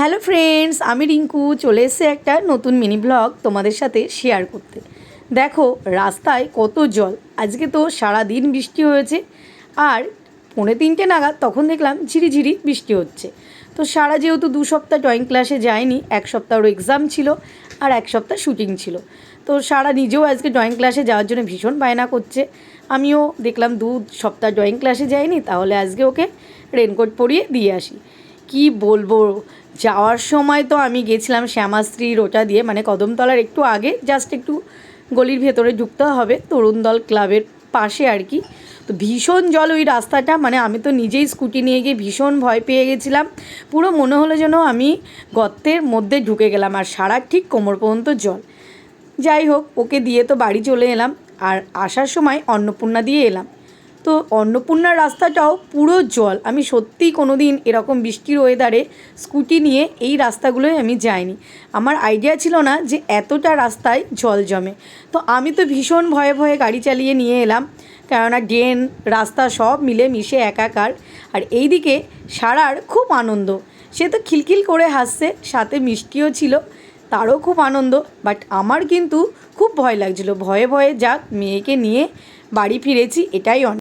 Hello friends, আমি রিঙ্কু। চলে এসেছি একটা নতুন মিনি ব্লগ তোমাদের সাথে শেয়ার করতে। দেখো, রাস্তায় কত জল। আজকে তো সারা দিন বৃষ্টি হয়েছে। আর পৌনে তিনটে নাগাদ তখন দেখলাম ঝিরিঝিরি বৃষ্টি হচ্ছে। তো সারা যেহেতু দু সপ্তাহ ড্রয়িং ক্লাসে যায়নি, এক সপ্তাহর এক্সাম ছিল আর এক সপ্তাহ শুটিং ছিল। তো সারা নিজেও আজকে ড্রয়িং ক্লাসে যাওয়ার জন্য ভীষণ বায়না করছে। আমিও দেখলাম দু সপ্তাহ ড্রয়িং ক্লাসে যাইনি, তাহলে আজকে ওকে রেনকোট পরিয়ে দিয়ে আসি। কি বলব? যাওয়ার সময় তো আমি গেছিলাম শ্যামাশ্রী রোটা দিয়ে মানে কদমতলার একটু আগে জাস্ট একটু গলির ভেতরে ঢুকতে হবে, তরুণ দল ক্লাবের পাশে আর কি। তো ভীষণ জল ওই রাস্তাটা মানে আমি তো নিজেই স্কুটি নিয়ে গিয়ে ভীষণ ভয় পেয়ে গেছিলাম। পুরো মনে হলো যেন আমি গর্তের মধ্যে ঢুকে গেলাম, আর সারা ঠিক কোমর পর্যন্ত জল। যাই হোক, ওকে দিয়ে তো বাড়ি চলে এলাম, আর আসার সময় অন্নপূর্ণা দিয়ে এলাম। তো অন্নপূর্ণার রাস্তাটাও পুরো জল। আমি সত্যিই কোনো দিন এরকম বৃষ্টির ওয়েদারে স্কুটি নিয়ে এই রাস্তাগুলোয় আমি যাইনি। আমার আইডিয়া ছিল না যে এতটা রাস্তায় জল জমে। তো আমি তো ভীষণ ভয়ে ভয়ে গাড়ি চালিয়ে নিয়ে এলাম। কেননা ড্রেন, রাস্তা সব মিলে মিশে একাকার। আর এইদিকে সারার খুব আনন্দ। সে তো খিলখিল করে হাসছে, সাথে মিষ্টিও ছিল, তারও খুব আনন্দ। বাট আমার কিন্তু খুব ভয় লাগছিল। ভয়ে ভয়ে যাক, মেয়েকে নিয়ে বাড়ি ফিরেছি, এটাই অনেক